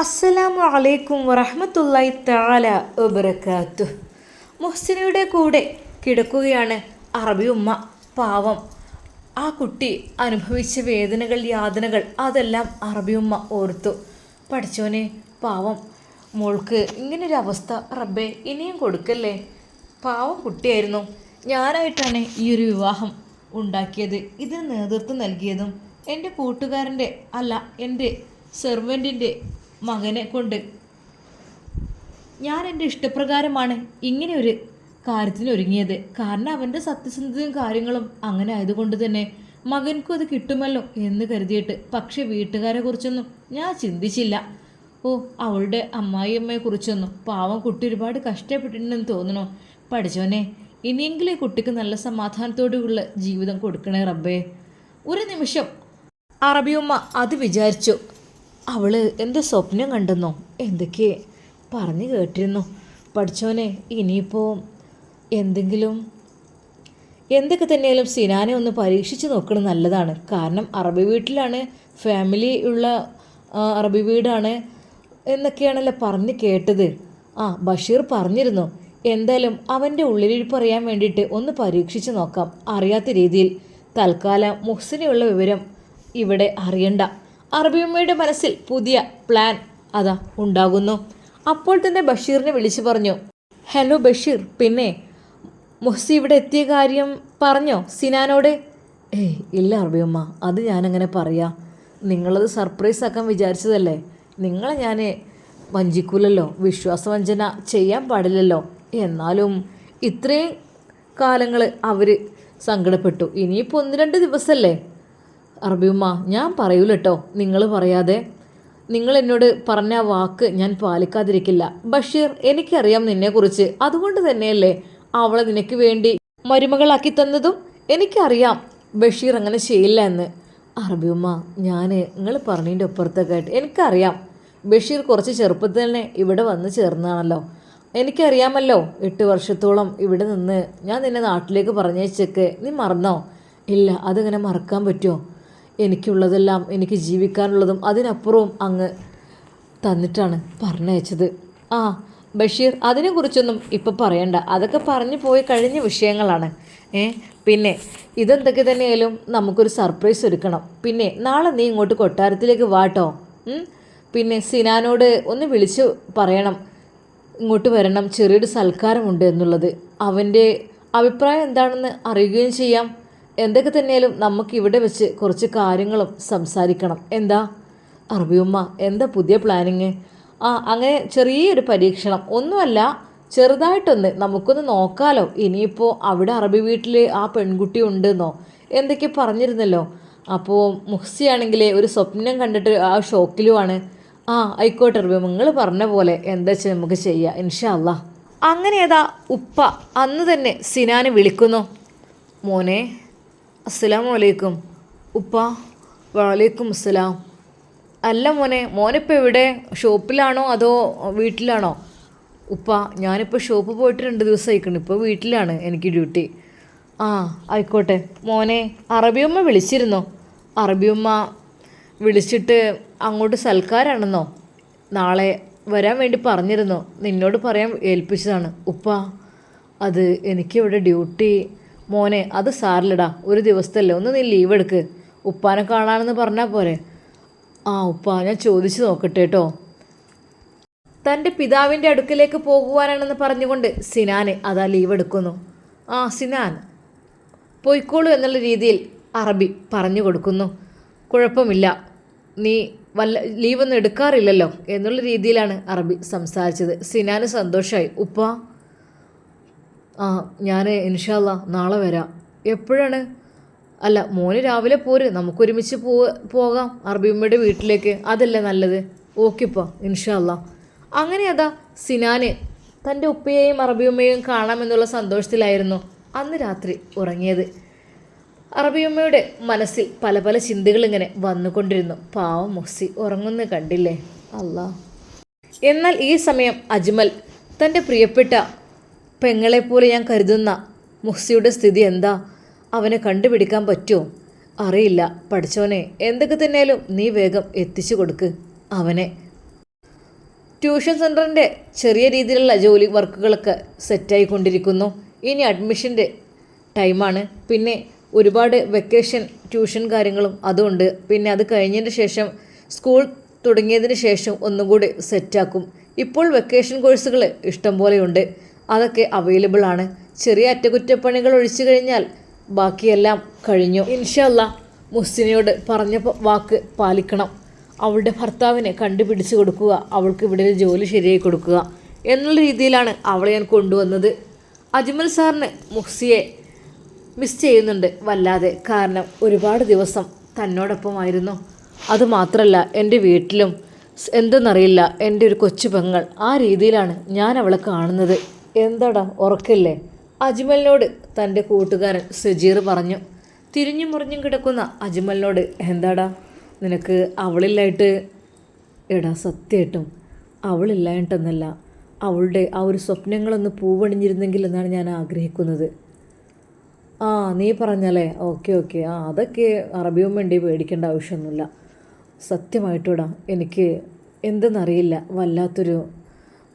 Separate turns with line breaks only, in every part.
അസ്സലാമു അലൈക്കും വറഹമത്തല്ലായി താല വബറകാത്തു. മുഹ്സിനയുടെ കൂടെ കിടക്കുകയാണ് അറബി ഉമ്മ. പാവം. ആ കുട്ടി അനുഭവിച്ച വേദനകൾ യാതനകൾ അതെല്ലാം അറബി ഉമ്മ ഓർത്തു. പഠിച്ചോനെ പാവം. മോൾക്ക് ഇങ്ങനൊരു അവസ്ഥ റബ്ബേ ഇനിയും കൊടുക്കല്ലേ? പാവം കുട്ടിയായിരുന്നു. ഞാനായിട്ടാണ് ഈ ഒരു വിവാഹം ഉണ്ടാക്കിയത്. ഇതിന് നേതൃത്വം നൽകിയതും എന്റെ കൂട്ടുകാരന്റെ അല്ല എന്റെ സെർവന്റിന്റെ മകനെ കൊണ്ട്. ഞാൻ എന്റെ ഇഷ്ടപ്രകാരമാണ് ഇങ്ങനെ ഒരു കാര്യത്തിന് ഒരുങ്ങിയത് കാരണം അവന്റെ സത്യസന്ധതയും കാര്യങ്ങളും അങ്ങനെ ആയതുകൊണ്ട് തന്നെ മകൻക്കും അത് കിട്ടുമല്ലോ എന്ന് കരുതിയിട്ട്. പക്ഷെ വീട്ടുകാരെ കുറിച്ചൊന്നും ഞാൻ ചിന്തിച്ചില്ല. ഓ അവളുടെ അമ്മായിയമ്മയെ കുറിച്ചൊന്നും. പാവം കുട്ടി ഒരുപാട് കഷ്ടപ്പെട്ടിട്ടുണ്ടെന്ന് തോന്നണോ പഠിച്ചോനെ ഇനിയെങ്കിലും കുട്ടിക്ക് നല്ല സമാധാനത്തോടെയുള്ള ജീവിതം കൊടുക്കണേ റബ്ബേ. ഒരു നിമിഷം അറബിയമ്മ അത് വിചാരിച്ചു. അവൾ എന്ത് സ്വപ്നം കണ്ടെന്നോ? എന്തൊക്കെ? പറഞ്ഞു കേട്ടിരുന്നു. പഠിച്ചോനെ ഇനിയിപ്പോൾ എന്തെങ്കിലും? എന്തൊക്കെ തന്നെയാലും സിനാനെ ഒന്ന് പരീക്ഷിച്ച് നോക്കണം നല്ലതാണ്. കാരണം അറബി വീട്ടിലാണ് ഫാമിലി ഉള്ള അറബി വീടാണ് എന്നൊക്കെയാണല്ലോ പറഞ്ഞ് കേട്ടത്. ആ ബഷീർ പറഞ്ഞിരുന്നു. എന്തായാലും അവന്റെ ഉള്ളിലിരിപ്പ് അറിയാൻ വേണ്ടിയിട്ട് ഒന്ന് പരീക്ഷിച്ച് നോക്കാം അറിയാത്ത രീതിയിൽ. തൽക്കാലം മുഹ്സിനെയുള്ള വിവരം ഇവിടെ അറിയണ്ട. അറബിയമ്മയുടെ മനസ്സിൽ പുതിയ പ്ലാൻ അതാ ഉണ്ടാകുന്നു. അപ്പോൾ തന്നെ ബഷീറിനെ വിളിച്ചു പറഞ്ഞു. ഹലോ ബഷീർ പിന്നെ മൊഹ്സി ഇവിടെ എത്തിയ കാര്യം പറഞ്ഞോ? സിനാനോട്? ഏയ് ഇല്ല അറബിയമ്മ അത് ഞാനങ്ങനെ പറയാം. നിങ്ങളത് സർപ്രൈസ് ആക്കാൻ വിചാരിച്ചതല്ലേ? നിങ്ങളെ ഞാൻ വഞ്ചിക്കൂലല്ലോ വിശ്വാസവഞ്ചന ചെയ്യാൻ പാടില്ലല്ലോ. എന്നാലും ഇത്രയും കാലങ്ങൾ അവർ സങ്കടപ്പെട്ടു. ഇനിയിപ്പോൾ ഒന്ന് രണ്ട് ദിവസമല്ലേ അറബിയമ്മ ഞാൻ പറയൂല കേട്ടോ നിങ്ങൾ പറയാതെ. നിങ്ങൾ എന്നോട് പറഞ്ഞ വാക്ക് ഞാൻ പാലിക്കാതിരിക്കില്ല. ബഷീർ എനിക്കറിയാം നിന്നെക്കുറിച്ച്. അതുകൊണ്ട് തന്നെയല്ലേ അവളെ നിനക്ക് വേണ്ടി മരുമകളാക്കി തന്നതും? എനിക്കറിയാം ബഷീർ അങ്ങനെ ചെയ്യില്ല എന്ന്. അറബിയമ്മ ഞാൻ നിങ്ങൾ പറഞ്ഞതിന്റെ ഒപ്പുറത്തൊക്കെ ആയിട്ട് എനിക്കറിയാം. ബഷീർ കുറച്ച് ചെറുപ്പത്തിൽ തന്നെ ഇവിടെ വന്ന് ചേർന്നതാണല്ലോ എനിക്കറിയാമല്ലോ എട്ട് വർഷത്തോളം ഇവിടെ നിന്ന് ഞാൻ നിന്നെ നാട്ടിലേക്ക് പറഞ്ഞേച്ചൊക്കെ നീ മറന്നോ? ഇല്ല അതങ്ങനെ മറക്കാൻ പറ്റുമോ? എനിക്കുള്ളതെല്ലാം എനിക്ക് ജീവിക്കാനുള്ളതും അതിനപ്പുറവും അങ്ങ് തന്നിട്ടാണ് പറഞ്ഞയച്ചത്. ആ ബഷീർ അതിനെക്കുറിച്ചൊന്നും ഇപ്പം പറയണ്ട. അതൊക്കെ പറഞ്ഞു പോയി കഴിഞ്ഞ വിഷയങ്ങളാണ്. ഏ പിന്നെ ഇതെന്തൊക്കെ തന്നെയായാലും നമുക്കൊരു സർപ്രൈസ് ഒരുക്കണം. പിന്നെ നാളെ നീ ഇങ്ങോട്ട് കൊട്ടാരത്തിലേക്ക് വാട്ടോ പിന്നെ സിനാനോട് ഒന്ന് വിളിച്ച് പറയണം. ഇങ്ങോട്ട് വരണം. ചെറിയൊരു സൽക്കാരമുണ്ട് എന്നുള്ളത്. അവന്റെ അഭിപ്രായം എന്താണെന്ന് അറിയുകയും ചെയ്യാം. എന്തൊക്കെ തന്നെയാലും നമുക്ക് ഇവിടെ വെച്ച് കുറച്ച് കാര്യങ്ങളും സംസാരിക്കണം. എന്താ? അറബിയുമ്മ എന്താ പുതിയ പ്ലാനിങ് ആ അങ്ങനെ ചെറിയൊരു പരീക്ഷണം. ഒന്നുമല്ല ചെറുതായിട്ടൊന്ന് നമുക്കൊന്ന് നോക്കാലോ. ഇനിയിപ്പോൾ അവിടെ അറബി വീട്ടിൽ ആ പെൺകുട്ടി ഉണ്ടെന്നോ? എന്തൊക്കെ പറഞ്ഞിരുന്നല്ലോ? അപ്പോൾ മുഹ്സിയാണെങ്കിൽ ഒരു സ്വപ്നം കണ്ടിട്ട് ആ ഷോക്കിലുമാണ് ആ ആയിക്കോട്ടെ അറബി നിങ്ങൾ പറഞ്ഞ പോലെ എന്താ വെച്ചാൽ നമുക്ക് ചെയ്യാം ഇൻഷാ അല്ലാ അങ്ങനെ ഏതാ ഉപ്പ അന്ന് തന്നെ സിനാനെ വിളിക്കുന്നു. മോനെ അസ്സലാമു അലൈക്കും ഉപ്പ വലൈക്കും അസ്സലാം അല്ല മോനെ മോനിപ്പോൾ എവിടെ? ഷോപ്പിലാണോ അതോ വീട്ടിലാണോ? ഉപ്പ ഞാനിപ്പോൾ ഷോപ്പ് പോയിട്ട് രണ്ട് ദിവസം ആയിക്കണം ഇപ്പോൾ വീട്ടിലാണ് എനിക്ക് ഡ്യൂട്ടി. ആ ആയിക്കോട്ടെ. മോനെ അറബിയമ്മ വിളിച്ചിരുന്നോ? അറബിയമ്മ വിളിച്ചിട്ട് അങ്ങോട്ട് സൽക്കാരാണെന്നോ? നാളെ വരാൻ വേണ്ടി പറഞ്ഞിരുന്നോ? നിന്നോട് പറയാൻ ഏൽപ്പിച്ചതാണ്. ഉപ്പ അത് എനിക്കിവിടെ ഡ്യൂട്ടി മോനെ അത് സാറിലിടാ. ഒരു ദിവസത്തല്ലേ ഒന്ന് നീ ലീവ് എടുക്ക്. ഉപ്പാനെ കാണാനെന്ന് പറഞ്ഞാൽ പോരെ. ആ ഉപ്പ ഞാൻ ചോദിച്ചു നോക്കട്ടെ കേട്ടോ തന്റെ പിതാവിന്റെ അടുക്കിലേക്ക് പോകുവാനാണെന്ന് പറഞ്ഞുകൊണ്ട് സിനാന് അതാ ലീവ് എടുക്കുന്നു. ആ സിനാൻ പൊയ്ക്കോളൂ എന്നുള്ള രീതിയിൽ അറബി പറഞ്ഞു കൊടുക്കുന്നു. കുഴപ്പമില്ല. നീ വല്ല ലീവൊന്നും എടുക്കാറില്ലല്ലോ എന്നുള്ള രീതിയിലാണ് അറബി സംസാരിച്ചത്. സിനാന് സന്തോഷമായി ഉപ്പ ആ ഞാൻ ഇൻഷാല്ല നാളെ വരാം. എപ്പോഴാണ്? അല്ല മോന് രാവിലെ പോര്. നമുക്കൊരുമിച്ച് പോ പോകാം. അറബിയമ്മയുടെ വീട്ടിലേക്ക്. അതല്ലേ നല്ലത്? ഓക്കെപ്പാ ഇൻഷാല്ല അങ്ങനെ അതാ സിനാന് തന്റെ ഉപ്പയെയും അറബിയമ്മയെയും കാണാമെന്നുള്ള സന്തോഷത്തിലായിരുന്നു അന്ന് രാത്രി ഉറങ്ങിയത്. അറബിയമ്മയുടെ മനസ്സിൽ പല പല ചിന്തകൾ ഇങ്ങനെ വന്നുകൊണ്ടിരുന്നു. പാവം മുഹ്സി ഉറങ്ങുന്ന കണ്ടില്ലേ? അല്ല. എന്നാൽ ഈ സമയം അജ്മൽ തന്റെ പ്രിയപ്പെട്ട പെങ്ങളെപ്പോലെ ഞാൻ കരുതുന്ന മുഹ്സിയുടെ സ്ഥിതി എന്താ? അവനെ കണ്ടുപിടിക്കാൻ പറ്റുമോ അറിയില്ല. പഠിച്ചോനെ എന്തൊക്കെ തന്നെയാലും നീ വേഗം എത്തിച്ചു കൊടുക്ക് അവനെ. ട്യൂഷൻ സെന്ററിന്റെ ചെറിയ രീതിയിലുള്ള ജോലി വർക്കുകളൊക്കെ സെറ്റായിക്കൊണ്ടിരിക്കുന്നു. ഇനി അഡ്മിഷന്റെ ടൈമാണ്. പിന്നെ ഒരുപാട് വെക്കേഷൻ ട്യൂഷൻ കാര്യങ്ങളും അതുകൊണ്ട് പിന്നെ അത് കഴിഞ്ഞതിന് ശേഷം സ്കൂൾ തുടങ്ങിയതിന് ശേഷം ഒന്നും കൂടി സെറ്റാക്കും. ഇപ്പോൾ വെക്കേഷൻ കോഴ്സുകൾ ഇഷ്ടം പോലെയുണ്ട് അതൊക്കെ അവൈലബിൾ ആണ്. ചെറിയ അറ്റകുറ്റപ്പണികൾ ഒഴിച്ചു കഴിഞ്ഞാൽ ബാക്കിയെല്ലാം കഴിഞ്ഞു. ഇൻഷല്ല മുസ്ലിനയോട് പറഞ്ഞ വാക്ക് പാലിക്കണം. അവളുടെ ഭർത്താവിനെ കണ്ടുപിടിച്ച് കൊടുക്കുക. അവൾക്ക് ഇവിടെ ഒരു ജോലി ശരിയായി കൊടുക്കുക എന്നുള്ള രീതിയിലാണ് അവളെ ഞാൻ കൊണ്ടുവന്നത്. അജ്മൽ സാറിന് മുഹ്സിയെ മിസ് ചെയ്യുന്നുണ്ട് വല്ലാതെ. കാരണം ഒരുപാട് ദിവസം തന്നോടൊപ്പമായിരുന്നു. അതുമാത്രമല്ല എന്റെ വീട്ടിലും എന്തെന്നറിയില്ല എന്റെ ഒരു കൊച്ചു പെങ്ങൾ ആ രീതിയിലാണ് ഞാൻ അവളെ കാണുന്നത്. എന്താടാ ഉറക്കില്ലേ? അജ്മലിനോട് തന്റെ കൂട്ടുകാരൻ സജീർ പറഞ്ഞു. തിരിഞ്ഞു മുറിഞ്ഞും കിടക്കുന്ന അജ്മലിനോട് എന്താടാ നിനക്ക് അവളില്ലായിട്ട്? എടാ സത്യമായിട്ടും അവളില്ലായിട്ടെന്നല്ല അവളുടെ ആ ഒരു സ്വപ്നങ്ങളൊന്ന് പൂവണിഞ്ഞിരുന്നെങ്കിൽ എന്നാണ് ഞാൻ ആഗ്രഹിക്കുന്നത്. ആ നീ പറഞ്ഞല്ലേ? Okay okay. ആ അതൊക്കെ അറബിയും വേണ്ടി പേടിക്കേണ്ട ആവശ്യമൊന്നുമില്ല. സത്യമായിട്ടൂടാ എനിക്ക് എന്തെന്നറിയില്ല. വല്ലാത്തൊരു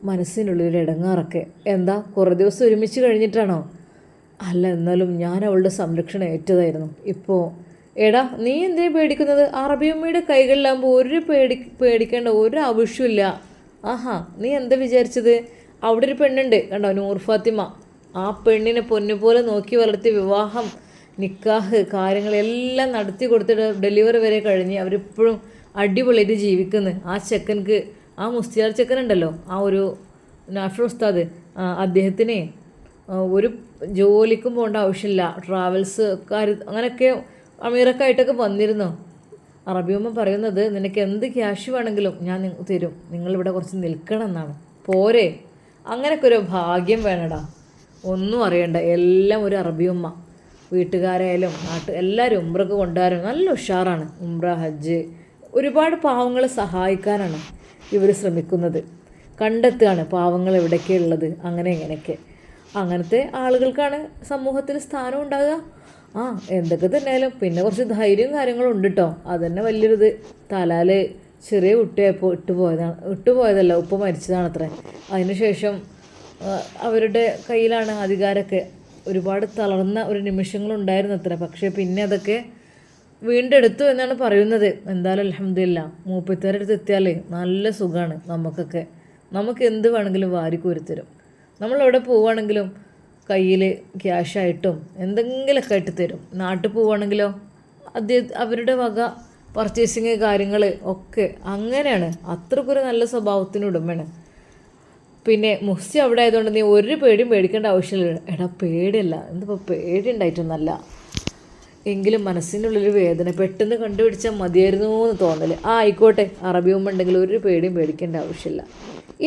മനസ്സിനുള്ളിൽ ഇടങ്ങാറൊക്കെ. എന്താ കുറേ ദിവസം ഒരുമിച്ച് കഴിഞ്ഞിട്ടാണോ? അല്ല എന്നാലും ഞാൻ അവളുടെ സംരക്ഷണം ഏറ്റതായിരുന്നു. ഇപ്പോൾ എടാ നീ എന്തിനാ പേടിക്കുന്നത്? അറബിയമ്മയുടെ കൈകളിലാകുമ്പോൾ ഒരു പേടി പേടിക്കേണ്ട ഒരു ആവശ്യമില്ല ആഹാ നീ എന്താ വിചാരിച്ചത്? അവിടെ ഒരു പെണ്ണുണ്ട് കണ്ടോ നൂർ ഫാത്തിമ. ആ പെണ്ണിനെ പൊന്നുപോലെ നോക്കി വളർത്തി വിവാഹം നിക്കാഹ് കാര്യങ്ങളെല്ലാം നടത്തി കൊടുത്തിട്ട് ഡെലിവറി വരെ കഴിഞ്ഞ് അവരിപ്പോഴും അടിപൊളിയായിട്ട് ജീവിക്കുന്നു. ആ ചെക്കൻക്ക് ആ മുസ്തിയാർ ആ ഒരു നാഫി ഉസ്താദ് അദ്ദേഹത്തിന് ഒരു ജോലിക്കും പോകേണ്ട ആവശ്യമില്ല ട്രാവൽസ് കാര്യം അങ്ങനെയൊക്കെ അമീറക്കായിട്ടൊക്കെ വന്നിരുന്നു. അറബിയമ്മ പറയുന്നത് നിനക്ക് എന്ത് ക്യാഷ് വേണമെങ്കിലും ഞാൻ തരും. നിങ്ങളിവിടെ കുറച്ച് നിൽക്കണം എന്നാണ്. പോരെ. അങ്ങനെയൊക്കെ ഒരു ഭാഗ്യം വേണടാ. ഒന്നും അറിയണ്ട. എല്ലാം ഒരു അറബിയമ്മ വീട്ടുകാരായാലും നാട്ട് എല്ലാവരും ഉംറക്ക് കൊണ്ടുവരും നല്ല ഉഷാറാണ്. ഉംറ ഹജ്ജ് ഒരുപാട് പാവങ്ങളെ സഹായിക്കാനാണ്. ഇവർ ശ്രമിക്കുന്നത്. കണ്ടെത്തുകയാണ് പാവങ്ങൾ എവിടെയൊക്കെ ഉള്ളത് അങ്ങനെ എങ്ങനെയൊക്കെ അങ്ങനത്തെ ആളുകൾക്കാണ് സമൂഹത്തിൽ സ്ഥാനം ഉണ്ടാകുക. ആ എന്തൊക്കെ തന്നെയായാലും പിന്നെ കുറച്ച് ധൈര്യവും കാര്യങ്ങളും ഉണ്ട് കേട്ടോ അത് തന്നെ വലിയൊരിത്. തലാൽ ചെറിയ കുട്ടിയായപ്പോൾ ഇട്ടുപോയതാണ് ഇട്ടുപോയതല്ല ഉപ്പ മരിച്ചതാണ് അത്ര അതിനുശേഷം അവരുടെ കയ്യിലാണ് അധികാരമൊക്കെ. ഒരുപാട് തളർന്ന ഒരു നിമിഷങ്ങളുണ്ടായിരുന്നു അത്ര പക്ഷേ പിന്നെ അതൊക്കെ വീണ്ടെടുത്തു എന്നാണ് പറയുന്നത്. എന്തായാലും അലഹമില്ല മൂപ്പത്തിയാരുടെ അടുത്ത് എത്തിയാലേ നല്ല സുഖമാണ് നമുക്കൊക്കെ. നമുക്ക് എന്ത് വേണമെങ്കിലും വാരിക്കോരിത്തരും. നമ്മളെവിടെ പോവുകയാണെങ്കിലും കയ്യിൽ ക്യാഷായിട്ടും എന്തെങ്കിലുമൊക്കെ ആയിട്ട് തരും. നാട്ടിൽ പോവുകയാണെങ്കിലോ അദ്ദേഹം അവരുടെ വക പർച്ചേസിങ് കാര്യങ്ങൾ ഒക്കെ അങ്ങനെയാണ്. അത്രക്കൊരു നല്ല സ്വഭാവത്തിന് ഉടമയാണ്. പിന്നെ മുസ്സി അവിടെ ആയതുകൊണ്ട് നീ ഒരു പേടിയും പേടിക്കേണ്ട ആവശ്യമില്ല. എടാ പേടിയല്ല. എന്തിപ്പോൾ പേടി ഉണ്ടായിട്ടൊന്നല്ല എങ്കിലും മനസ്സിനുള്ളിൽ വേദന പെട്ടെന്ന് കണ്ടുപിടിച്ചാൽ മതിയായിരുന്നു എന്ന് തോന്നൽ ആ ആയിക്കോട്ടെ. അറബിയും ഉണ്ടെങ്കിൽ ഒരു പേടിയും പേടിക്കേണ്ട ആവശ്യമില്ല.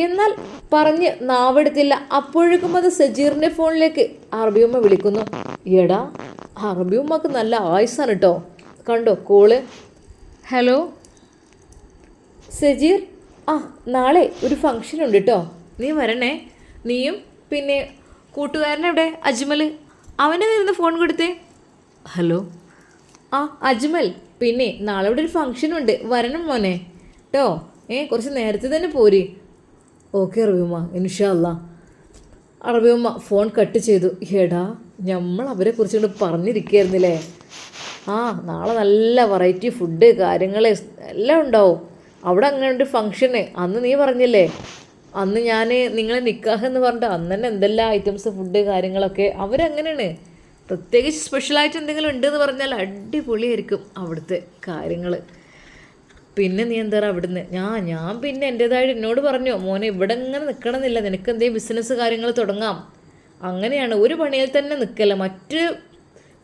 എന്നാൽ പറഞ്ഞ് നാവെടുത്തില്ല. അപ്പോഴേക്കും അത് സജീറിന്റെ ഫോണിലേക്ക് അറബിയമ്മ വിളിക്കുന്നു. എടാ അറബിയമ്മക്ക് നല്ല ആയുസാണ് കേട്ടോ കണ്ടോ കോൾ? ഹലോ? സജീർ ആ നാളെ ഒരു ഫംഗ്ഷൻ ഉണ്ട് കേട്ടോ നീ വരണേ. നീയും പിന്നെ കൂട്ടുകാരനെവിടെ? അജ്മൽ അവനെ നിന്ന് ഫോൺ കൊടുത്തേ. ഹലോ? ആ അജ്മൽ. പിന്നെ നാളെ ഇവിടെ ഒരു ഫംഗ്ഷൻ ഉണ്ട് വരണം മോനെ. കേട്ടോ ഏ കുറച്ച് നേരത്തെ തന്നെ പോരി. ഓക്കെ റബിയമ്മ ഇൻഷല്ല അറബിയമ്മ ഫോൺ കട്ട് ചെയ്തു. ഹേടാ നമ്മൾ അവരെ കുറിച്ച് കൊണ്ട് പറഞ്ഞിരിക്കുകയായിരുന്നില്ലേ ആ നാളെ നല്ല വെറൈറ്റി ഫുഡ് കാര്യങ്ങൾ എല്ലാം ഉണ്ടാവും. അവിടെ അങ്ങനെ ഒരു ഫംഗ്ഷന് അന്ന് നീ പറഞ്ഞില്ലേ? അന്ന് ഞാൻ നിങ്ങളെ നിക്കാഹ് എന്ന് പറഞ്ഞിട്ട് അന്ന് തന്നെ എന്തെല്ലാം ഐറ്റംസ് ഫുഡ് കാര്യങ്ങളൊക്കെ അവരങ്ങനെയാണ്. പ്രത്യേകിച്ച് സ്പെഷ്യലായിട്ട് എന്തെങ്കിലും ഉണ്ടെന്ന് പറഞ്ഞാൽ അടിപൊളിയായിരിക്കും അവിടുത്തെ കാര്യങ്ങൾ പിന്നെ നീ എന്താ പറയുക അവിടുന്ന്? ഞാൻ ഞാൻ പിന്നെ എന്റേതായിട്ട് എന്നോട് പറഞ്ഞു മോനെ ഇവിടെ ഇങ്ങനെ നിൽക്കണമെന്നില്ല നിനക്ക് എന്തെങ്കിലും ബിസിനസ് കാര്യങ്ങൾ തുടങ്ങാം. അങ്ങനെയാണ്. ഒരു പണിയിൽ തന്നെ നിൽക്കല്ല മറ്റ്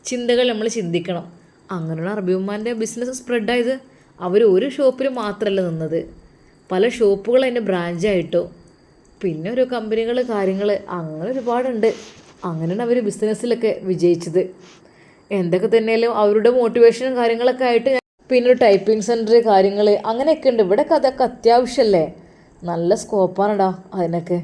ചിന്തകൾ നമ്മൾ ചിന്തിക്കണം. അങ്ങനെയുള്ള അറബിയുമ്മാന്റെ ബിസിനസ് സ്പ്രെഡായത് അവർ ഒരു ഷോപ്പിൽ മാത്രമല്ല നിന്നത്. പല ഷോപ്പുകൾ അതിന്റെ ബ്രാഞ്ചായിട്ടോ പിന്നെ ഒരു കമ്പനികൾ കാര്യങ്ങൾ അങ്ങനെ ഒരുപാടുണ്ട്. അങ്ങനെയാണ് അവർ ബിസിനസ്സിലൊക്കെ വിജയിച്ചത്. എന്തൊക്കെ തന്നെയാലും അവരുടെ മോട്ടിവേഷനും കാര്യങ്ങളൊക്കെ ആയിട്ട് പിന്നെ ഒരു ടൈപ്പിംഗ് സെന്റർ കാര്യങ്ങൾ അങ്ങനെയൊക്കെ ഉണ്ട്. ഇവിടെ അതൊക്കെ അത്യാവശ്യമല്ലേ നല്ല സ്കോപ്പാണടാ അതിനൊക്കെ.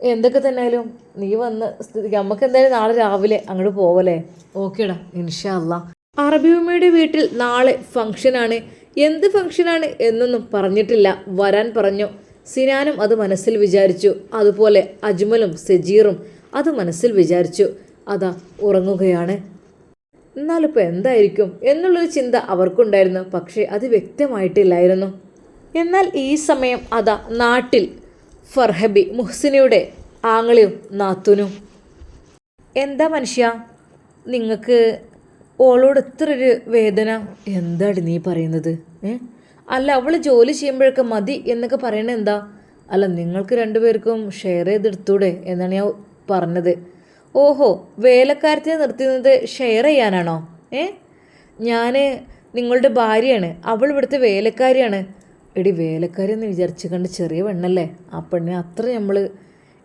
എന്തൊക്കെ തന്നെയാലും നീ വന്ന് നമുക്ക് എന്തായാലും നാളെ രാവിലെ അങ്ങോട്ട് പോവല്ലേ? ഓക്കേടാ ഇൻഷല്ല അറബിയമ്മയുടെ വീട്ടിൽ നാളെ ഫംഗ്ഷനാണ് എന്ത് ഫംഗ്ഷനാണ് എന്നൊന്നും പറഞ്ഞിട്ടില്ല. വരാൻ പറഞ്ഞു. സിനാനും അത് മനസ്സിൽ വിചാരിച്ചു. അതുപോലെ അജ്മലും സജീറും അത് മനസ്സിൽ വിചാരിച്ചു. അതാ ഉറങ്ങുകയാണ്. എന്നാലിപ്പോൾ എന്തായിരിക്കും? എന്നുള്ളൊരു ചിന്ത അവർക്കുണ്ടായിരുന്നു. പക്ഷേ അത് വ്യക്തമായിട്ടില്ലായിരുന്നു. എന്നാൽ ഈ സമയം അതാ നാട്ടിൽ ഫർഹബി മുഹ്സിനിയുടെ ആങ്ങളിയും നാത്തുനും. എന്താ മനുഷ്യ? നിങ്ങൾക്ക് ഓളോട് ഇത്ര ഒരു വേദന? എന്താണ് നീ പറയുന്നത്? അല്ല അവൾ ജോലി ചെയ്യുമ്പോഴൊക്കെ മതി എന്നൊക്കെ പറയണത് എന്താ അല്ല നിങ്ങൾക്ക് രണ്ടുപേർക്കും ഷെയർ ചെയ്തെടുത്തൂടെ എന്നാണ് ഞാൻ പറഞ്ഞത്. ഓഹോ വേലക്കാരത്തിനെ നിർത്തുന്നത് ഷെയർ ചെയ്യാനാണോ? ഏ? ഞാൻ നിങ്ങളുടെ ഭാര്യയാണ്. അവൾ ഇവിടുത്തെ വേലക്കാരിയാണ്. എടി വേലക്കാരി എന്ന് വിചാരിച്ച് കണ്ട് ചെറിയ പെണ്ണല്ലേ? ആ പെണ്ണിനെ അത്ര നമ്മൾ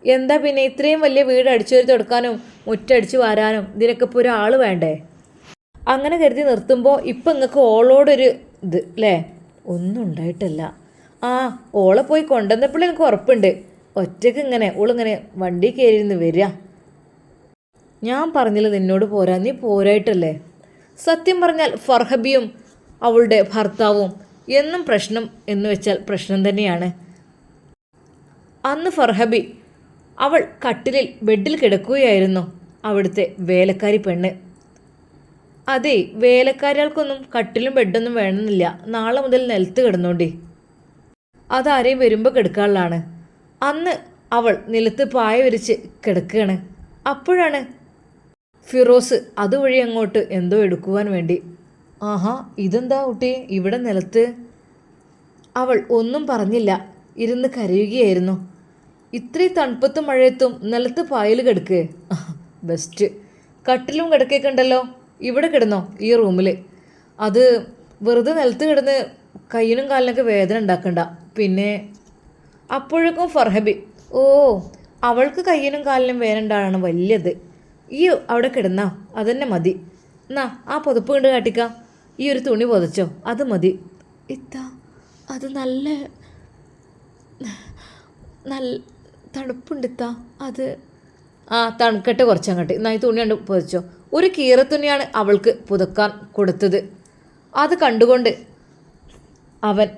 എന്താ പിന്നെ ഇത്രയും വലിയ വീട് അടിച്ചുവരി തുടക്കാനും മുറ്റടിച്ച് വാരാനും ഇതിനൊക്കെ ഇപ്പോൾ ഒരാൾ വേണ്ടേ? അങ്ങനെ കരുതി നിർത്തുമ്പോൾ ഇപ്പം നിങ്ങൾക്ക് ഓളോടൊരു ഇത് അല്ലേ ഒന്നും ഉണ്ടായിട്ടല്ല. ആ ഓളെ പോയി കൊണ്ടുവന്നപ്പോൾ എനിക്ക് ഉറപ്പുണ്ട്. ഒറ്റയ്ക്ക് ഇങ്ങനെ ഓളിങ്ങനെ വണ്ടി കയറിയിരുന്ന് വരിക. ഞാൻ പറഞ്ഞില്ല നിന്നോട് പോരാ നീ പോരായിട്ടല്ലേ? സത്യം പറഞ്ഞാൽ ഫർഹബിയും അവളുടെ ഭർത്താവും എന്നും പ്രശ്നം എന്ന് വെച്ചാൽ പ്രശ്നം തന്നെയാണ്. അന്ന് ഫർഹബി അവൾ കട്ടിലിൽ ബെഡിൽ കിടക്കുകയായിരുന്നു അവിടുത്തെ വേലക്കാരി പെണ്ണ്. അതെ വേലക്കാരികൾക്കൊന്നും കട്ടിലും ബെഡൊന്നും വേണമെന്നില്ല. നാളെ മുതൽ നിലത്ത് കിടന്നോണ്ടേ. അതാരെയും വരുമ്പോൾ കിടക്കാനുള്ളതാണ്. അന്ന് അവൾ നിലത്ത് പായ വിരിച്ച് കിടക്കുകയാണ്. അപ്പോഴാണ് ഫിറോസ് അതുവഴി അങ്ങോട്ട് എന്തോ എടുക്കുവാൻ വേണ്ടി ആഹാ ഇതെന്താ കുട്ടി? ഇവിടെ നിലത്ത്? അവൾ ഒന്നും പറഞ്ഞില്ല ഇരുന്ന് കരയുകയായിരുന്നു. ഇത്രയും തണുപ്പത്തും മഴയത്തും നിലത്ത് പായൽ കിടക്കുക ബെസ്റ്റ്. കട്ടിലും കിടക്കേക്കുണ്ടല്ലോ ഇവിടെ കിടന്നോ ഈ റൂമിൽ അത് വെറുതെ നിലത്ത് കിടന്ന് കയ്യിനും കാലിനൊക്കെ വേദന ഉണ്ടാക്കണ്ട. പിന്നെ അപ്പോഴേക്കും ഫർഹബി ഓ അവൾക്ക് കയ്യനും കാലിനും വേനണ്ടാണ് വലിയത്. ഈ അവിടെ കിടന്നാ അതന്നെ മതി. എന്നാ ആ പുതപ്പ് കണ്ട് കാട്ടിക്ക. ഈ ഒരു തുണി പുതച്ചോ അത് മതി. ഇത്ത അത് നല്ല നല്ല തണുപ്പുണ്ട് ഇത്ത അത്. ആ തണുക്കട്ടെ കുറച്ചങ്ങോട്ട്. എന്നാ ഈ തുണി കണ്ട് പുതച്ചോ. ഒരു കീറത്തുണിയാണ് അവൾക്ക് പുതക്കാൻ കൊടുത്തത്. അത് കണ്ടുകൊണ്ട് അവൻ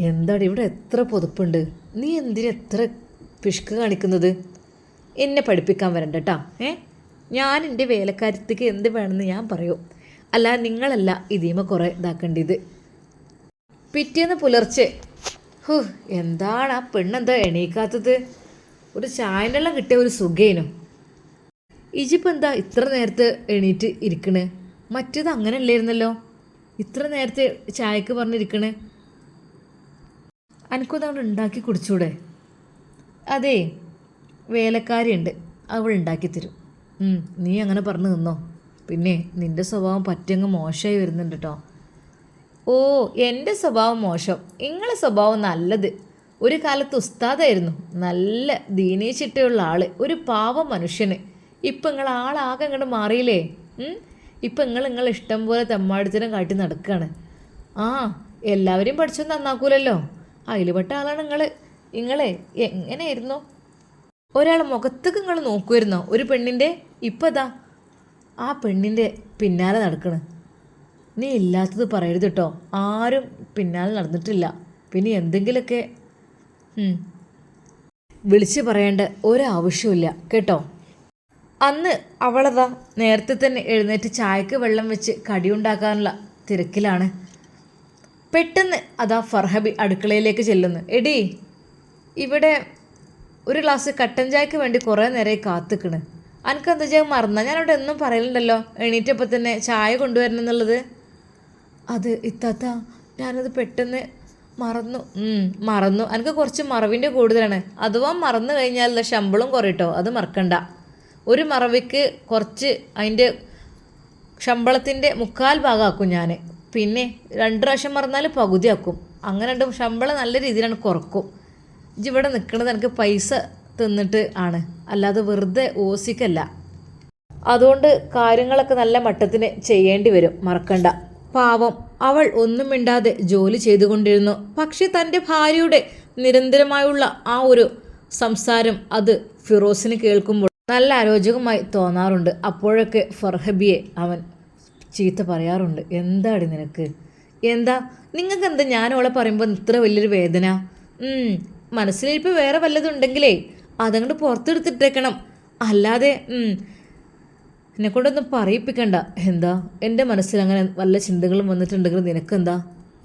എന്താണ് ഇവിടെ എത്ര പുതപ്പുണ്ട്? നീ എന്തിനെത്ര പിഷ്ക്ക് പിഷ്ക് കാണിക്കുന്നത്? എന്നെ പഠിപ്പിക്കാൻ വരണ്ട കേട്ടാ ഏ? ഞാൻ എന്റെ വേലക്കാരത്തേക്ക് എന്ത് വേണമെന്ന് ഞാൻ പറയൂ. അല്ല നിങ്ങളല്ല ഇതീമ കുറേ ഇതാക്കേണ്ടത്. പിറ്റേന്ന് പുലർച്ചെ ഹോ എന്താണ് ആ പെണ്ണെന്താ എണീക്കാത്തത്? ഒരു ചായനെല്ലാം കിട്ടിയ ഒരു സുഖേനും. ഇജിപ്പ് എന്താ ഇത്ര നേരത്തെ എണീറ്റ് ഇരിക്കണ്? മറ്റേത് അങ്ങനെ അല്ലായിരുന്നല്ലോ ഇത്ര നേരത്തെ ചായക്ക് പറഞ്ഞിരിക്കണ്. അനക്കൊന്നവിടെ ഉണ്ടാക്കി കുടിച്ചൂടെ? അതെ വേലക്കാരിയുണ്ട്. അവൾ ഉണ്ടാക്കി തരും. നീ അങ്ങനെ പറഞ്ഞു നിന്നോ? പിന്നെ നിന്റെ സ്വഭാവം പറ്റങ്ങ് മോശമായി വരുന്നുണ്ട് കേട്ടോ ഓ എന്റെ സ്വഭാവം മോശം. നിങ്ങളെ സ്വഭാവം നല്ലത്. ഒരു കാലത്ത് ഉസ്താദായിരുന്നു. നല്ല ദീനീച്ചിട്ടുള്ള ആൾ. ഒരു പാവ മനുഷ്യന്. ഇപ്പം നിങ്ങൾ ആളാകെ അങ്ങോട്ട് മാറിയില്ലേ? ഇപ്പം നിങ്ങൾ നിങ്ങൾ ഇഷ്ടം പോലെ തെമ്മാടിത്തരം കാട്ടി നടക്കുകയാണ് ആ എല്ലാവരെയും പഠിച്ചൊന്നും നന്നാക്കൂലല്ലോ? അതിൽപ്പെട്ട ആളാണ് നിങ്ങൾ നിങ്ങളെ എങ്ങനെയായിരുന്നു? ഒരാൾ മുഖത്തേക്ക് നിങ്ങൾ നോക്കുമായിരുന്നോ ഒരു പെണ്ണിന്റെ ഇപ്പം ആ പെണ്ണിന്റെ പിന്നാലെ നടക്കണ്. നീ ഇല്ലാത്തത് പറയരുത് കേട്ടോ ആരും പിന്നാലെ നടന്നിട്ടില്ല. പിന്നെ എന്തെങ്കിലുമൊക്കെ വിളിച്ച് പറയേണ്ട ഒരാവശ്യമില്ല കേട്ടോ? അന്ന് അവളതാ നേരത്തെ തന്നെ എഴുന്നേറ്റ് ചായക്ക് വെള്ളം വെച്ച് കടിയുണ്ടാക്കാനുള്ള തിരക്കിലാണ്. പെട്ടെന്ന് അതാ ഫർഹബി അടുക്കളയിലേക്ക് ചെല്ലുന്നു. എടി ഇവിടെ ഒരു ഗ്ലാസ് കട്ടൻ ചായക്ക് വേണ്ടി കുറേ നേരമായി കാത്തുക്കണ്. അനക്ക് എന്താ ചെയ്യാൻ മറന്ന? ഞാനവിടെ എന്നും പറയലുണ്ടല്ലോ എണീറ്റപ്പോൾ തന്നെ ചായ കൊണ്ടുവരണം എന്നുള്ളത്. അത് ഇത്താത്ത ഞാനത് പെട്ടെന്ന് മറന്നു. മറന്നു. എനിക്ക് കുറച്ച് മറവിന്റെ കൂടുതലാണ്. അഥവാ മറന്നു കഴിഞ്ഞാൽ ശമ്പളം കുറയിട്ടോ അത് മറക്കണ്ട. ഒരു മറവിക്ക് കുറച്ച് അതിന്റെ ശമ്പളത്തിന്റെ മുക്കാൽ ഭാഗമാക്കും ഞാൻ പിന്നെ രണ്ട് പ്രാവശ്യം മറന്നാൽ പകുതിയാക്കും. അങ്ങനെ രണ്ട് ശമ്പളം നല്ല രീതിയിലാണ് കുറക്കും. ഇജ് ഇവിടെ നിൽക്കുന്നത് എനിക്ക് പൈസ തിന്നിട്ട് ആണ്. അല്ലാതെ വെറുതെ ഓസിക്കല്ല. അതുകൊണ്ട് കാര്യങ്ങളൊക്കെ നല്ല മട്ടത്തിന് ചെയ്യേണ്ടി വരും. മറക്കണ്ട. പാവം. അവൾ ഒന്നും മിണ്ടാതെ ജോലി ചെയ്തുകൊണ്ടിരുന്നു. പക്ഷെ തന്റെ ഭാര്യയുടെ നിരന്തരമായുള്ള ആ ഒരു സംസാരം അത് ഫിറോസിന് കേൾക്കുമ്പോൾ നല്ല അരോചകമായി തോന്നാറുണ്ട്. അപ്പോഴൊക്കെ ഫർഹബിയെ അവൻ ചീത്ത പറയാറുണ്ട്. എന്താടി നിനക്ക്? എന്താ? നിങ്ങൾക്ക് എന്താ ഞാൻ ഓളെ പറയുമ്പോൾ ഇത്ര വലിയൊരു വേദന? മനസ്സിലിപ്പോൾ വേറെ വല്ലതുണ്ടെങ്കിലേ അതങ്ങോട്ട് പുറത്തെടുത്തിട്ടേക്കണം. അല്ലാതെ എന്നെ കൊണ്ടൊന്നും പറയിപ്പിക്കണ്ട. എന്താ? എന്റെ മനസ്സിൽ അങ്ങനെ വല്ല ചിന്തകളും വന്നിട്ടുണ്ടെങ്കിൽ നിനക്കെന്താ?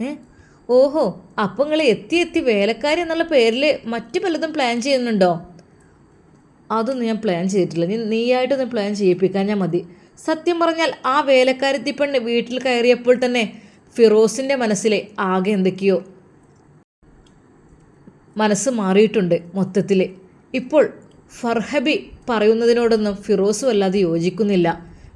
ഏ? ഓഹോ അപ്പം നിങ്ങൾ എത്തി എത്തി വേലക്കാരി എന്നുള്ള പേരിൽ മറ്റു പലതും പ്ലാൻ ചെയ്യുന്നുണ്ടോ? അതൊന്നും ഞാൻ പ്ലാൻ ചെയ്തിട്ടില്ല. നീ നീയായിട്ടൊന്ന് പ്ലാൻ ചെയ്യിപ്പിക്കാൻ ഞാൻ മതി. സത്യം പറഞ്ഞാൽ ആ വേലക്കാരത്തി പെണ്ണ് വീട്ടിൽ കയറിയപ്പോൾ തന്നെ ഫിറോസിന്റെ മനസ്സിലെ ആകെ എന്തൊക്കെയോ മനസ്സ് മാറിയിട്ടുണ്ട് മൊത്തത്തിൽ ഇപ്പോൾ ഫർഹബി പറയുന്നതിനോടൊന്നും ഫിറോസ് വല്ലാതെ യോജിക്കുന്നില്ല.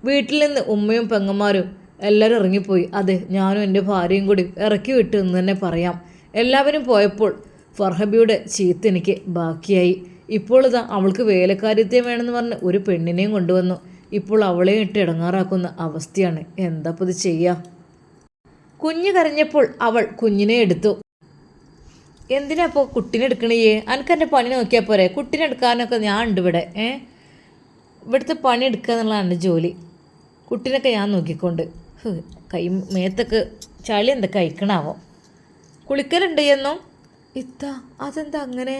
വീട്ടിൽ നിന്ന് ഉമ്മയും പെങ്ങന്മാരും എല്ലാവരും ഇറങ്ങിപ്പോയി. അതെ ഞാനും എന്റെ ഭാര്യയും കൂടി ഇറക്കി വിട്ടു എന്ന് തന്നെ പറയാം. എല്ലാവരും പോയപ്പോൾ ഫർഹബിയുടെ ചീത്ത എനിക്ക് ബാക്കിയായി. ഇപ്പോൾ ഇതാ അവൾക്ക് വേലക്കാരിത്യം വേണമെന്ന് പറഞ്ഞ് ഒരു പെണ്ണിനെയും കൊണ്ടുവന്നു. ഇപ്പോൾ അവളെ ഇട്ട് ഇടങ്ങാറാക്കുന്ന അവസ്ഥയാണ്. എന്താ ഇത് ചെയ്യുക കുഞ്ഞ് കരഞ്ഞപ്പോൾ അവൾ കുഞ്ഞിനെ എടുത്തു. എന്തിനാ ഇപ്പോൾ കുട്ടീനെ എടുക്കണേ? അനക്ക് എന്റെ പണി നോക്കിയാൽ പോരെ? കുട്ടിനെ എടുക്കാനൊക്കെ ഞാൻ ഉണ്ട് ഇവിടെ ഏ? ഇവിടുത്തെ പണി എടുക്കുക എന്നുള്ളതാണ് എന്റെ ജോലി. കുട്ടീനൊക്കെ ഞാൻ നോക്കിക്കൊണ്ട്. കൈ മേത്തൊക്കെ ചളി എന്തൊക്കെ അയക്കണാവോ? കുളിക്കലുണ്ട് എന്നും? ഇത്ത അതെന്താ അങ്ങനെ?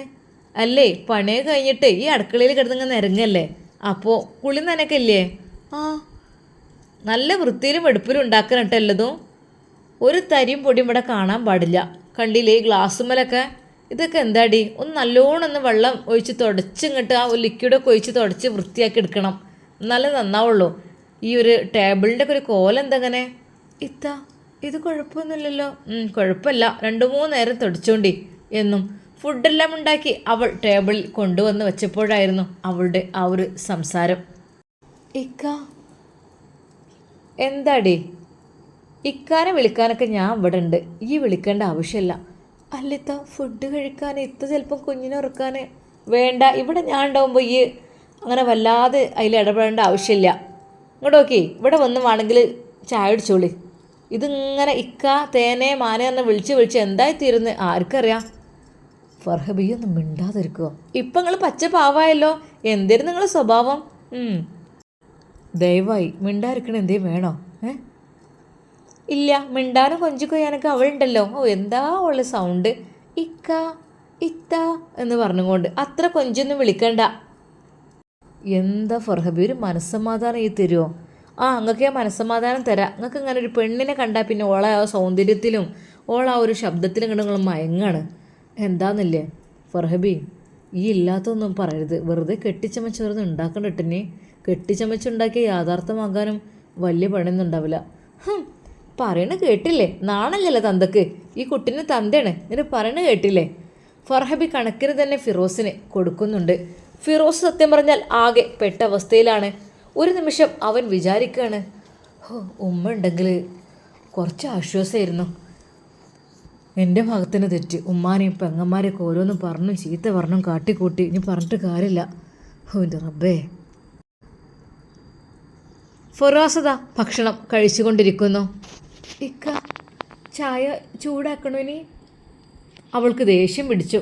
അല്ലേ പണിയൊക്കെ കഴിഞ്ഞിട്ട് ഈ അടുക്കളയിൽ കിടന്നിങ്ങനെ ഇറങ്ങല്ലേ അപ്പോൾ കുളി നനക്കല്ലേ? ആ. നല്ല വൃത്തിയിലും വെടുപ്പിലും ഉണ്ടാക്കണം കേട്ടോ ഒരു തരിയും പൊടിയും ഇവിടെ കാണാൻ പാടില്ല. കണ്ടില്ലേ ഈ ഗ്ലാസ്സുമ്മലൊക്കെ? ഇതൊക്കെ എന്താടി? ഒന്ന് നല്ലോണം ഒന്ന് വെള്ളം ഒഴിച്ച് തുടച്ചിങ്ങോട്ട് ആ ഒരു ലിക്വിഡൊക്കെ ഒഴിച്ച് തുടച്ച് വൃത്തിയാക്കി എടുക്കണം. എന്നാലേ നന്നാവുള്ളൂ. ഈ ഒരു ടേബിളിന്റെ ഒക്കെ ഒരു കോലം എന്തെങ്ങനെ ഇത്ത ഇത് കുഴപ്പമൊന്നുമില്ലല്ലോ. കുഴപ്പമില്ല. രണ്ട് മൂന്ന് നേരം തുടച്ചോണ്ടി എന്നും. ഫുഡെല്ലാം ഉണ്ടാക്കി അവൾ ടേബിളിൽ കൊണ്ടുവന്ന് വെച്ചപ്പോഴായിരുന്നു അവളുടെ ആ ഒരു സംസാരം. ഇക്ക എന്താടി? ഇക്കാനെ വിളിക്കാനൊക്കെ ഞാൻ ഇവിടെ ഉണ്ട് ഈ വിളിക്കേണ്ട ആവശ്യമില്ല. അല്ലിത്ത ഫുഡ് കഴിക്കാൻ ഇത്ത ചിലപ്പം കുഞ്ഞിനെ ഉറക്കാൻ വേണ്ട ഇവിടെ ഞാൻ ഉണ്ടാവുമ്പോൾ ഈ അങ്ങനെ വല്ലാതെ അതിൽ ഇടപെടേണ്ട ആവശ്യമില്ല. ഇങ്ങോട്ട് നോക്കി ഇവിടെ വന്ന് വേണമെങ്കിൽ ചായ അടിച്ചോളി ഇതിങ്ങനെ ഇക്ക തേനെ മാനെ എന്ന് വിളിച്ച് വിളിച്ച് എന്തായി തീരുന്ന് ആർക്കറിയാം. ഫർഹബി ഒന്ന് മിണ്ടാതിരിക്കുക. ഇപ്പം നിങ്ങൾ പച്ച പാവായല്ലോ. എന്തേലും നിങ്ങളുടെ സ്വഭാവം. ദയവായി മിണ്ടാതിരിക്കണ എന്തേലും വേണോ? ഏ? ഇല്ല മിണ്ടാനും കൊഞ്ചി കൊയ്യാനൊക്കെ അവളുണ്ടല്ലോ. ഓ എന്താ ഉള്ള സൗണ്ട് ഇക്ക ഇത്ത എന്ന് പറഞ്ഞുകൊണ്ട് അത്ര കൊഞ്ചൊന്നും വിളിക്കണ്ട. എന്താ ഫർഹബി? ഒരു മനസ്സമാധാനം ഈ തരുമോ ആ അങ്ങക്ക് ഞാൻ മനസ്സമാധാനം തരാം. നിങ്ങൾക്ക് ഇങ്ങനെ ഒരു പെണ്ണിനെ കണ്ടാൽ പിന്നെ ഓളെ ആ സൗന്ദര്യത്തിലും ഓളെ ആ ഒരു ശബ്ദത്തിലും കണ്ട് നിങ്ങൾ മയങ്ങാണ്. എന്താന്നില്ലേ? ഫർഹബി ഈ ഇല്ലാത്തൊന്നും പറയരുത്. വെറുതെ കെട്ടിച്ചമച്ച് വെറുതെ ഉണ്ടാക്കണ്ടിട്ടിനി കെട്ടിച്ചമച്ചുണ്ടാക്കിയ യാഥാർത്ഥ്യമാകാനും വലിയ പണിയൊന്നും ഉണ്ടാവില്ല. പറയണ കേട്ടില്ലേ? നാണല്ലല്ലേ തന്തക്ക്. ഈ കുട്ടീനെ തന്തയാണ്. എന്നിട്ട് പറയണ കേട്ടില്ലേ? ഫർഹബി കണക്കിന് തന്നെ ഫിറോസിന് കൊടുക്കുന്നുണ്ട്. ഫിറോസ് സത്യം പറഞ്ഞാൽ ആകെ പെട്ട അവസ്ഥയിലാണ്. ഒരു നിമിഷം അവൻ വിചാരിക്കുകയാണ് ഉമ്മ ഉണ്ടെങ്കിൽ കുറച്ച് ആശ്വാസമായിരുന്നു. എന്റെ ഭാഗത്തിന് തെറ്റ്. ഉമ്മാനെയും പെങ്ങന്മാരെയൊക്കെ ഓരോന്നും പറഞ്ഞു ചീത്ത പറഞ്ഞും കാട്ടിക്കൂട്ടി. ഇനി പറഞ്ഞിട്ട് കാര്യമില്ല. എന്റെ റബ്ബേ. ഫൊറാസത ഭക്ഷണം കഴിച്ചുകൊണ്ടിരിക്കുന്നു. ഇക്ക ചായ ചൂടാക്കണോ ഇനി? അവൾക്ക് ദേഷ്യം പിടിച്ചു.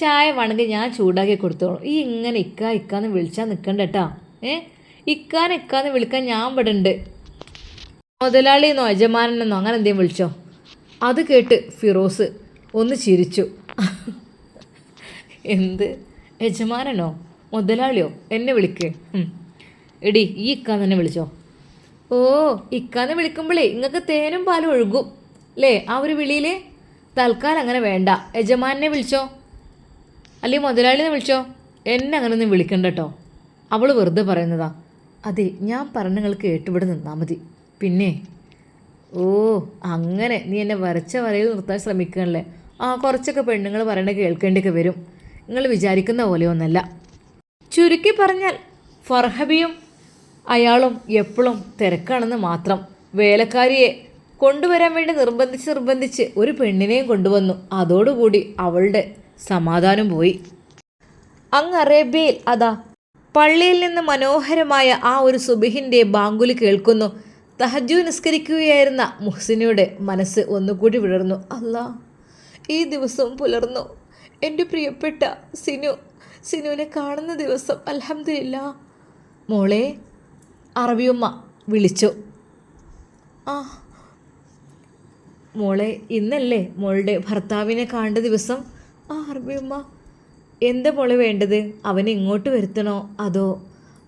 ചായ വേണമെങ്കിൽ ഞാൻ ചൂടാക്കി കൊടുത്തോളൂ. ഈ ഇങ്ങനെ ഇക്ക ഇക്കാന്ന് വിളിച്ചാൽ നിൽക്കണ്ട കേട്ടാ ഏ? ഇക്കാൻ ഇക്കാന്ന് വിളിക്കാൻ ഞാൻ ഇവിടെ ഉണ്ട് മുതലാളിയെന്നോ യജമാനെന്നോ അങ്ങനെ എന്തെങ്കിലും വിളിച്ചോ? അത് കേട്ട് ഫിറോസ് ഒന്ന് ചിരിച്ചു. എന്ത്? യജമാനനോ? മുതലാളിയോ? എന്നെ വിളിക്ക്. എടി ഈ ഇക്കാന്ന് തന്നെ വിളിച്ചോ? ഓ ഇക്കാന്ന് വിളിക്കുമ്പോഴേ നിങ്ങൾക്ക് തേനും പാലും ഒഴുകും. അല്ലേ ആ ഒരു വിളിയിൽ തൽക്കാലം അങ്ങനെ വേണ്ട. യജമാനെ വിളിച്ചോ? അല്ലെങ്കിൽ മുതലാളിനെ വിളിച്ചോ? എന്നെ അങ്ങനെ ഒന്നും വിളിക്കണ്ട കേട്ടോ അവൾ വെറുതെ പറയുന്നതാ. അതെ ഞാൻ പറഞ്ഞ നിങ്ങൾ കേട്ടിവിടെ നിന്നാൽ മതി. പിന്നെ? ഓ അങ്ങനെ. നീ എന്നെ വരച്ച വരയിൽ നിർത്താൻ ശ്രമിക്കണല്ലേ ആ കുറച്ചൊക്കെ പെണ്ണുങ്ങൾ പറയണ കേൾക്കേണ്ടിയൊക്കെ വരും. നിങ്ങൾ വിചാരിക്കുന്ന പോലെയൊന്നല്ല ചുരുക്കി പറഞ്ഞാൽ ഫർഹബിയും അയാളും എപ്പോഴും തിരക്കാണെന്ന് മാത്രം വേലക്കാരിയെ കൊണ്ടുവരാൻ വേണ്ടി നിർബന്ധിച്ച് നിർബന്ധിച്ച് ഒരു പെണ്ണിനെയും കൊണ്ടുവന്നു. അതോടുകൂടി അവളുടെ സമാധാനം പോയി. അങ്ങ് അറേബ്യയിൽ അതാ പള്ളിയിൽ നിന്ന് മനോഹരമായ ആ ഒരു സുബിഹിന്റെ ബാങ്കുലി കേൾക്കുന്നു. തഹജു നിസ്കരിക്കുകയായിരുന്ന മുഹ്സിനയുടെ മനസ്സ് ഒന്നുകൂടി വിടർന്നു. അല്ല ഈ ദിവസം പുലർന്നു. എന്റെ പ്രിയപ്പെട്ട സിനു സിനുവിനെ കാണുന്ന ദിവസം അലഹമില്ല മോളെ അറബിയമ്മ വിളിച്ചു. ആ മോളെ ഇന്നല്ലേ മോളുടെ ഭർത്താവിനെ കാണേണ്ട ദിവസം? ആ അറബിയമ്മ എന്താ മോളെ വേണ്ടത്? അവനെ ഇങ്ങോട്ട് വരുത്തണോ? അതോ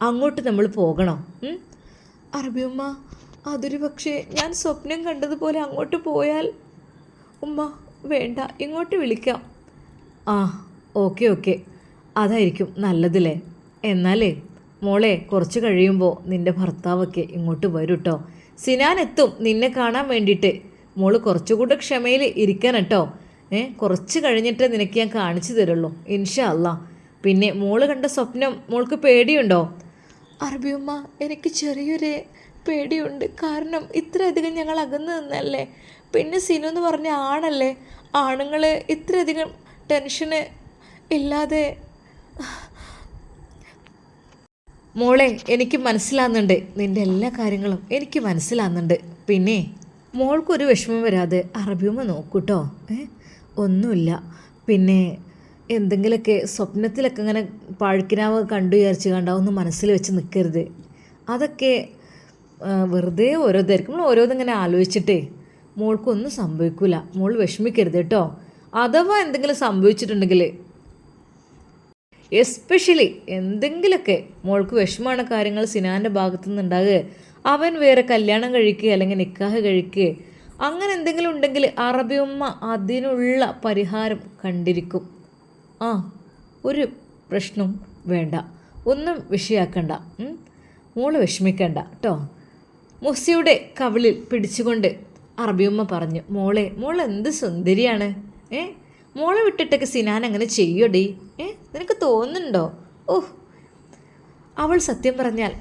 അങ്ങോട്ട് നമ്മൾ പോകണോ? അറബിയമ്മ അതൊരു പക്ഷേ ഞാൻ സ്വപ്നം കണ്ടതുപോലെ അങ്ങോട്ട് പോയാൽ ഉമ്മ വേണ്ട ഇങ്ങോട്ട് വിളിക്കാം. ആ ഓക്കെ ഓക്കെ. അതായിരിക്കും നല്ലതില്ലേ എന്നാലേ മോളെ കുറച്ച് കഴിയുമ്പോൾ നിന്റെ ഭർത്താവൊക്കെ ഇങ്ങോട്ട് വരും കേട്ടോ സിനാൻ എത്തും നിന്നെ കാണാൻ വേണ്ടിയിട്ട് മോൾ കുറച്ചുകൂടെ ക്ഷമയിൽ ഇരിക്കാൻ കേട്ടോ ഏ കുറച്ച് കഴിഞ്ഞിട്ട് നിനക്ക് ഞാൻ കാണിച്ചു തരുള്ളൂ ഇൻഷാ അല്ല. പിന്നെ മോൾ കണ്ട സ്വപ്നം മോൾക്ക് പേടിയുണ്ടോ? അറബിയമ്മ എനിക്ക് ചെറിയൊരു പേടിയുണ്ട്. കാരണം ഇത്രയധികം ഞങ്ങൾ അകന്ന് നിന്നല്ലേ? പിന്നെ സിനു എന്ന് പറഞ്ഞ ആണല്ലേ? ആണുങ്ങൾ ഇത്രയധികം ടെൻഷന് ഇല്ലാതെ മോളെ എനിക്ക് മനസ്സിലാകുന്നുണ്ട് നിന്റെ എല്ലാ കാര്യങ്ങളും എനിക്ക് മനസ്സിലാകുന്നുണ്ട് പിന്നെ മോൾക്കൊരു വിഷമം വരാതെ അറബിയുമ്മ നോക്കൂട്ടോ. ഏ? ഒന്നുമില്ല. പിന്നെ എന്തെങ്കിലുമൊക്കെ സ്വപ്നത്തിലൊക്കെ ഇങ്ങനെ പാഴ്ക്കിനാവ് കണ്ടു വിചാരിച്ച് കണ്ട മനസ്സിൽ വെച്ച് നിൽക്കരുത് അതൊക്കെ വെറുതെ ഓരോരുത്തർക്കും നമ്മൾ ഓരോന്നിങ്ങനെ ആലോചിച്ചിട്ടേ മോൾക്കൊന്നും സംഭവിക്കില്ല മോൾ വിഷമിക്കരുത് കേട്ടോ. അഥവാ എന്തെങ്കിലും സംഭവിച്ചിട്ടുണ്ടെങ്കിൽ എസ്പെഷ്യലി എന്തെങ്കിലുമൊക്കെ മോൾക്ക് വിഷമമാണ് കാര്യങ്ങൾ സിനാന്റെ ഭാഗത്തു നിന്നുണ്ടാകുക അവൻ വേറെ കല്യാണം കഴിക്കുക അല്ലെങ്കിൽ നിക്കാഹ് കഴിക്കുക. അങ്ങനെ എന്തെങ്കിലും ഉണ്ടെങ്കിൽ അറബിയമ്മ അതിനുള്ള പരിഹാരം കണ്ടിരിക്കും. ആ ഒരു പ്രശ്നം വേണ്ട. ഒന്നും വിഷയാക്കണ്ട. മോൾ വിഷമിക്കണ്ട കേട്ടോ. മുസിയുടെ കവിളിൽ പിടിച്ചുകൊണ്ട് അറബിയമ്മ പറഞ്ഞു മോളെ മോൾ എന്ത് സുന്ദരിയാണ് ഏ? മോളെ വിട്ടിട്ടൊക്കെ സിനാൻ അങ്ങനെ ചെയ്യോടി ഏ? നിനക്ക് തോന്നുന്നുണ്ടോ? ഓഹ് അവൾ സത്യം പറഞ്ഞാൽ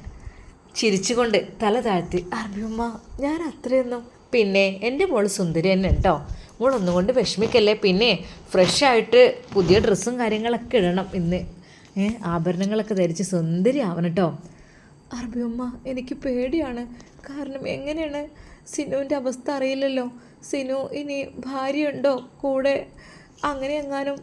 ചിരിച്ചുകൊണ്ട് തല താഴ്ത്തി അറബിയമ്മ ഞാൻ അത്രയൊന്നും പിന്നെ എന്റെ മോൾ സുന്ദരി തന്നെ കേട്ടോ മോൾ ഒന്നുകൊണ്ട് വിഷമിക്കല്ലേ പിന്നെ ഫ്രഷ് ആയിട്ട് പുതിയ ഡ്രസ്സും കാര്യങ്ങളൊക്കെ ഇടണം ഇന്ന് ആഭരണങ്ങളൊക്കെ ധരിച്ച് സുന്ദരി ആവണം കേട്ടോ അറബിയമ്മ എനിക്ക് പേടിയാണ് കാരണം എങ്ങനെയാണ് സിനുവിന്റെ അവസ്ഥ അറിയില്ലല്ലോ. സിനു ഇനി ഭാര്യയുണ്ടോ? കൂടെ അങ്ങനെ എങ്ങാനും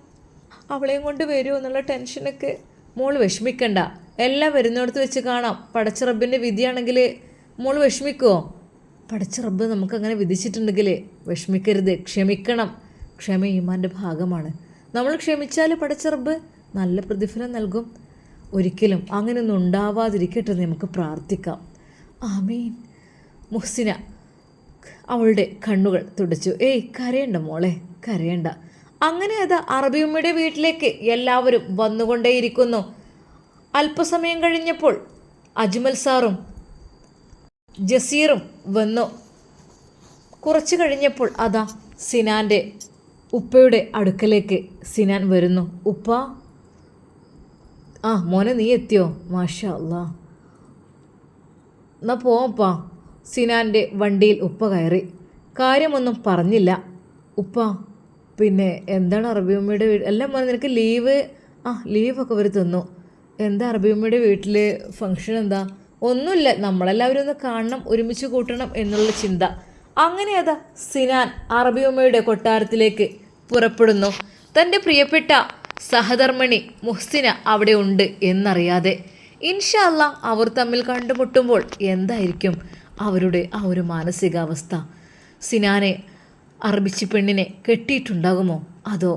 അവളെയും കൊണ്ട് വരുമോ എന്നുള്ള ടെൻഷനൊക്കെ മോൾ വിഷമിക്കണ്ട. എല്ലാം വരുന്നിടത്ത് വെച്ച് കാണാം. പടച്ച റബ്ബിന്റെ വിധിയാണെങ്കിൽ മോൾ വിഷമിക്കുമോ പടച്ച റബ്ബ് നമുക്കങ്ങനെ വിധിച്ചിട്ടുണ്ടെങ്കിൽ വിഷമിക്കരുത്. ക്ഷമിക്കണം. ക്ഷമ ഈമാന്റെ ഭാഗമാണ്. നമ്മൾ ക്ഷമിച്ചാൽ പടച്ച റബ്ബ് നല്ല പ്രതിഫലം നൽകും. ഒരിക്കലും അങ്ങനെയൊന്നും ഉണ്ടാവാതിരിക്കട്ടെ നമുക്ക് പ്രാർത്ഥിക്കാം. ആമീൻ. മുഹ്സിന അവളുടെ കണ്ണുകൾ തുടച്ചു. ഏയ് കരയണ്ട മോളെ കരയണ്ട. അങ്ങനെ അത് അറബിയമ്മയുടെ വീട്ടിലേക്ക് എല്ലാവരും വന്നുകൊണ്ടേയിരിക്കുന്നു. അല്പസമയം കഴിഞ്ഞപ്പോൾ അജ്മൽ സാറും ജസീറും വന്നു. കുറച്ച് കഴിഞ്ഞപ്പോൾ അതാ സിനാന്റെ ഉപ്പയുടെ അടുക്കലേക്ക് സിനാൻ വരുന്നു. ഉപ്പ ആ മോനെ നീ എത്തിയോ? മാഷ അല്ലാ എന്നാ പോവാപ്പാ സിനാന്റെ വണ്ടിയിൽ ഉപ്പ കയറി. കാര്യമൊന്നും പറഞ്ഞില്ല. ഉപ്പ പിന്നെ എന്താണ് അറബിയമ്മയുടെ വീട് എല്ലാം മോനെ നിനക്ക് ലീവ് ആ ലീവൊക്കെ അവർ തന്നു. എന്താ അറബിയമ്മയുടെ വീട്ടിൽ ഫങ്ഷൻ എന്താ? ഒന്നുമില്ല. നമ്മളെല്ലാവരും ഒന്ന് കാണണം ഒരുമിച്ച് കൂട്ടണം എന്നുള്ള ചിന്ത. അങ്ങനെ അതാ സിനാൻ അറബിയമ്മയുടെ കൊട്ടാരത്തിലേക്ക് പുറപ്പെടുന്നു. തന്റെ പ്രിയപ്പെട്ട സഹധർമ്മിണി മുഹ്സിന അവിടെ ഉണ്ട് എന്നറിയാതെ. ഇൻഷല്ല അവർ തമ്മിൽ കണ്ടുമുട്ടുമ്പോൾ എന്തായിരിക്കും? അവരുടെ ആ ഒരു മാനസികാവസ്ഥ. സിനാനെ അറബിച്ചി പെണ്ണിനെ കെട്ടിയിട്ടുണ്ടാകുമോ? അതോ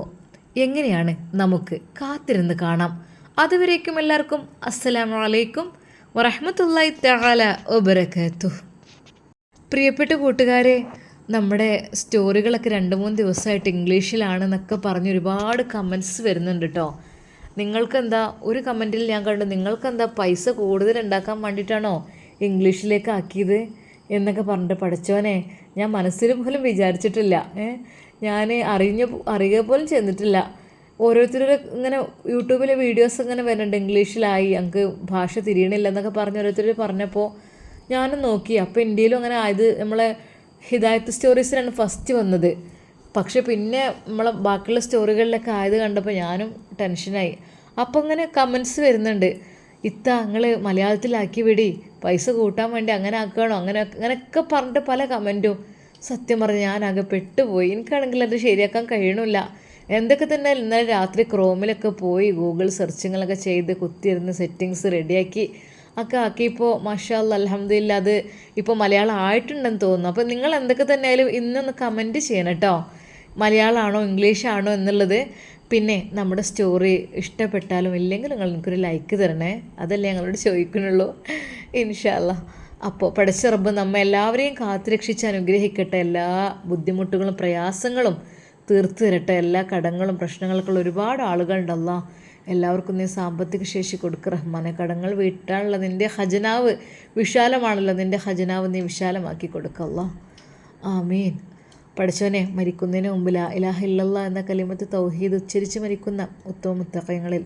എങ്ങനെയാണ് നമുക്ക് കാത്തിരുന്ന് കാണാം? അതുവരേക്കും എല്ലാവർക്കും അസ്സലാമു അലൈക്കും വറഹ്മത്തുള്ളാഹി തആല വബറകാതുഹു. പ്രിയപ്പെട്ട കൂട്ടുകാരെ നമ്മുടെ സ്റ്റോറികളൊക്കെ രണ്ട് മൂന്ന് ദിവസമായിട്ട് ഇംഗ്ലീഷിലാണെന്നൊക്കെ പറഞ്ഞ് ഒരുപാട് കമൻസ് വരുന്നുണ്ട് കേട്ടോ നിങ്ങൾക്കെന്താ ഒരു കമന്റിൽ ഞാൻ കണ്ടു നിങ്ങൾക്കെന്താ പൈസ കൂടുതൽ ഉണ്ടാക്കാൻ വേണ്ടിയിട്ടാണോ ഇംഗ്ലീഷിലേക്ക് ആക്കിയത് എന്നൊക്കെ പറഞ്ഞിട്ട് പഠിച്ചോനെ ഞാൻ മനസ്സിൽ പോലും വിചാരിച്ചിട്ടില്ല. ഞാൻ അറിഞ്ഞ അറിയുക പോലും ചെന്നിട്ടില്ല. ഓരോരുത്തരുടെ ഇങ്ങനെ യൂട്യൂബിലെ വീഡിയോസ് ഇങ്ങനെ വരുന്നുണ്ട്. ഇംഗ്ലീഷിലായി ഞങ്ങൾക്ക് ഭാഷ തിരിയണില്ല എന്നൊക്കെ പറഞ്ഞ് ഓരോരുത്തർ പറഞ്ഞപ്പോൾ ഞാനും നോക്കി. അപ്പോൾ ഇന്ത്യയിലും അങ്ങനെ ആയത് നമ്മളെ ഹിദായത്ത് സ്റ്റോറീസിലാണ് ഫസ്റ്റ് വന്നത്. പക്ഷെ പിന്നെ നമ്മളെ ബാക്കിയുള്ള സ്റ്റോറികളിലൊക്കെ ആയത് കണ്ടപ്പോൾ ഞാനും ടെൻഷനായി. അപ്പോൾ ഇങ്ങനെ കമൻസ് വരുന്നുണ്ട്. ഇത്ത നിങ്ങൾ മലയാളത്തിലാക്കി വിടി. പൈസ കൂട്ടാൻ വേണ്ടി അങ്ങനെ ആക്കുകയാണോ? അങ്ങനെ അങ്ങനെയൊക്കെ പറഞ്ഞിട്ട് പല കമന്റും. സത്യം പറഞ്ഞ് ഞാനാകെ പെട്ടുപോയി. എനിക്കാണെങ്കിൽ അത് ശരിയാക്കാൻ കഴിയണില്ല. എന്തൊക്കെ തന്നെ ഇന്നലെ രാത്രി ക്രോമിലൊക്കെ പോയി ഗൂഗിൾ സെർച്ചിങ്ങളൊക്കെ ചെയ്ത് കുത്തിയിരുന്ന് സെറ്റിങ്സ് റെഡിയാക്കി ഒക്കെ ആക്കിയപ്പോൾ മഷാല്ല അലഹമ്മദില്ല അത് ഇപ്പോൾ മലയാളം ആയിട്ടുണ്ടെന്ന് തോന്നുന്നു. അപ്പോൾ നിങ്ങൾ എന്തൊക്കെ തന്നെ ആയാലും ഇന്നൊന്ന് കമന്റ് ചെയ്യണം കേട്ടോ. മലയാളമാണോ ഇംഗ്ലീഷാണോ എന്നുള്ളത് പിന്നെ നമ്മുടെ സ്റ്റോറി ഇഷ്ടപ്പെട്ടാലും ഇല്ലെങ്കിൽ നിങ്ങൾ എനിക്കൊരു ലൈക്ക് തരണേ. അതല്ലേ ഞങ്ങളോട് ചോദിക്കുന്നുള്ളൂ. ഇൻഷാല്ല അപ്പോൾ പഠിച്ച റബ്ബ് നമ്മ എല്ലാവരെയും കാത്തുരക്ഷിച്ച് അനുഗ്രഹിക്കട്ടെ. എല്ലാ ബുദ്ധിമുട്ടുകളും പ്രയാസങ്ങളും തീർത്തു തരട്ടെ. എല്ലാ കടങ്ങളും പ്രശ്നങ്ങൾക്കുള്ള ഒരുപാട് ആളുകളുണ്ടല്ലോ എല്ലാവർക്കും നീ സാമ്പത്തിക ശേഷി കൊടുക്കുക റഹ്മാനെ. കടങ്ങൾ വീട്ടാനുള്ള നിന്റെ ഖജനാവ് വിശാലമാണല്ലോ. നിന്റെ ഖജനാവ് നീ വിശാലമാക്കി കൊടുക്കല്ല ആമീൻ. പഠിച്ചവനെ മരിക്കുന്നതിന് മുമ്പ് ലാ ഇലാഹ എന്ന കലിമത്ത് തൗഹീദ് ഉച്ചരിച്ച് മരിക്കുന്ന ഉത്തമ മുത്തക്കയങ്ങളിൽ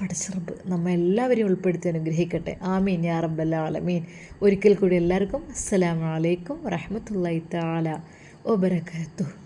പഠിച്ചറബ് നമ്മ എല്ലാവരെയും ഉൾപ്പെടുത്തി അനുഗ്രഹിക്കട്ടെ. ആമീൻ. യാ റബ്ബല്ല ആലമീൻ. ഒരിക്കൽ കൂടി എല്ലാവർക്കും അസ്സലാമലൈക്കും വറഹ്മത്തുള്ളാഹി തആല വബറകാതുഹു.